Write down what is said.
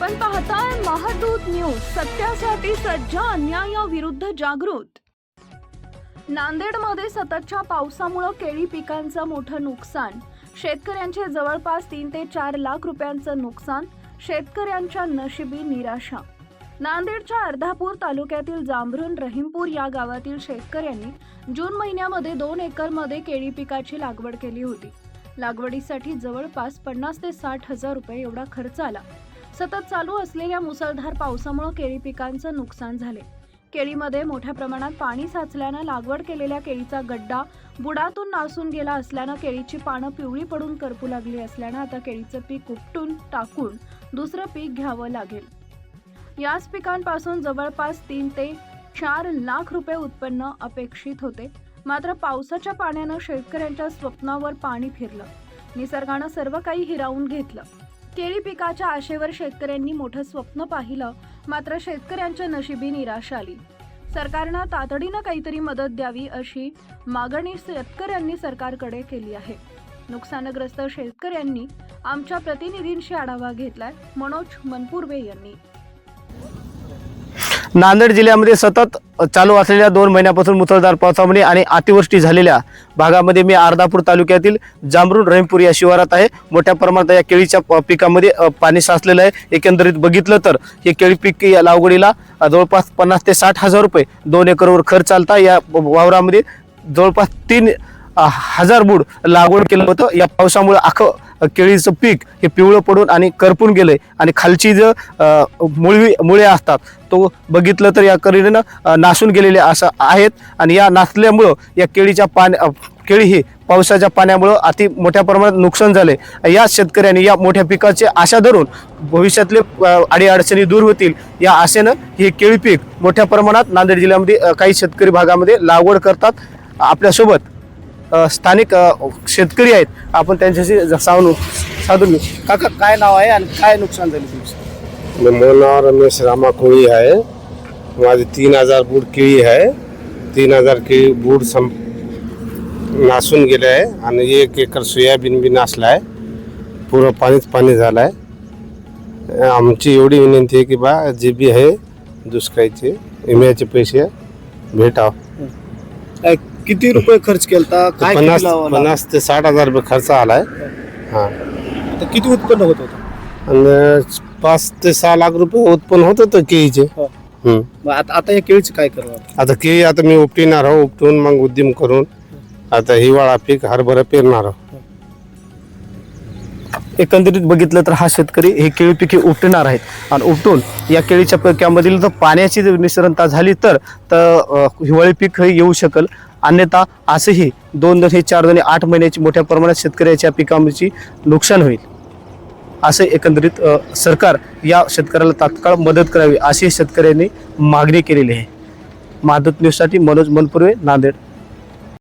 आपण पाहताय महादूत न्यूज सत्यासाठी सज्ज अन्यायाविरुद्ध जागृत. नांदेडमध्ये सततच्या पावसामुळं केळी पिकांचं मोठं नुकसान. शेतकऱ्यांचे जवळपास तीन ते चार लाख रुपयांचं नुकसान शेतकऱ्यांच्या नशिबी निराशा. नांदेडच्या अर्धापूर तालुक्यातील जांभरून रहीमपूर या गावातील शेतकऱ्यांनी जून महिन्यामध्ये दोन एकरमध्ये केळी पिकाची लागवड केली होती. लागवडीसाठी जवळपास पन्नास ते साठ हजार रुपये एवढा खर्च आला. सतत चालू असलेल्या मुसळधार पावसामुळे केळी पिकांचं नुकसान झाले. केळीमध्ये मोठ्या प्रमाणात पाणी साचल्यानं लागवड केलेल्या केळीचा गड्डा बुडातून नासून गेला असल्यानं केळीची पानं पिवळी पडून करपू लागली असल्यानं आता केळीचं पीक उपटून टाकून दुसरं पीक घ्यावं लागेल. याच पिकांपासून जवळपास तीन ते चार लाख रुपये उत्पन्न अपेक्षित होते. मात्र पावसाच्या पाण्यानं शेतकऱ्यांच्या स्वप्नावर पाणी फिरलं. निसर्गानं सर्व काही हिरावून घेतलं. केळी पिकाच्या आशेवर शेतकऱ्यांनी मोठं स्वप्न पाहिलं मात्र शेतकऱ्यांच्या नशिबी निराशा आली. सरकारनं तातडीनं काहीतरी मदत द्यावी अशी मागणी शेतकऱ्यांनी सरकारकडे केली आहे. नुकसानग्रस्त शेतकऱ्यांनी आमच्या प्रतिनिधींशी आढावा घेतलाय मनोज मनपूर्वे यांनी. नांदेड जिल्ह्यामध्ये सतत चालू असलेल्या दोन महिन्यापासून मुसळधार पावसामुळे आणि अतिवृष्टी झालेल्या भागामध्ये मी अर्धापूर तालुक्यातील जांभरून रहीमपूर या शिवारात आहे. मोठ्या प्रमाणात या केळीच्या प- पिकामध्ये पाणी साचलेलं आहे. एकंदरीत बघितलं तर हे केळी पीक या लागवडीला जवळपास पन्नास ते साठ हजार रुपये दोन एकरवर खर्च चालता. या वावरामध्ये जवळपास तीन हजार बुड लागवड केलं होतं. या पावसामुळे आखं केळीचं पीक हे पिवळं पडून आणि करपून गेलं आहे आणि खालची जे मुळवी मुळे असतात तो बघितलं तर या करीनं नासून गेलेले असं आहेत. आणि या नासल्यामुळं या केळीच्या पान केळी ही पावसाच्या पाण्यामुळं अति मोठ्या प्रमाणात नुकसान झाले या शेतकऱ्यांनी या मोठ्या पिकाची आशा धरून भविष्यातले अडीअडचणी दूर होतील. या आशेनं हे केळी पीक मोठ्या प्रमाणात नांदेड जिल्ह्यामध्ये काही शेतकरी भागामध्ये लागवड करतात. आपल्यासोबत स्थानिक शेतकरी आहेत. आपण त्यांच्याशी सावून साधून घेऊ काका काय नाव आहे आणि काय नुकसान झालं तुमचं? माझं नाव रमेश रामा कोळी आहे. माझे तीन हजार बूट केळी आहे. तीन हजार केळी बूट सं नासून गेले आहे आणि एक एकर सोयाबीन बी नासला आहे. पुरं पाणीच पाणी झालं आहे. आमची एवढी विनंती आहे की बा जे बी आहे दुष्काळीचे विम्याचे पैसे भेटाव. किती रुपये खर्च केलता? काय किती पन्नास? पन्नास ते साठ हजार रुपये खर्च आला आहे हां. तर किती उत्पन्न होत होतं? आणि पाच ते सहा लाख रुपये उत्पन्न होत होतं केळीचे. हो. हम्म. मग आता आता या केळीचं काय करावं? आता केळी आता मी उपटिणार आहो उपटून मग उद्यम करून आता हिवाळा पीक हरभरा पेरणार आहो. एकंदरीत बघितलं तर हा शेतकरी हे केळी पिके उपटणार आहेत. आणि उपटून या केळीच्या पिकामधील जर पाण्याची जर निसरणता झाली तर तर, अ, हिवाळी पीक हे येऊ शकल. अन्यथा असंही दोन दोन हे चार दोन आठ महिन्याची मोठ्या प्रमाणात शेतकऱ्याच्या पिकांची नुकसान होईल. असे एकंदरीत सरकार या शेतकऱ्याला तात्काळ मदत करावी अशी शेतकऱ्यांनी मागणी केलेली आहे. मादत न्यूजसाठी मनोज मनपुर्वे नांदेड.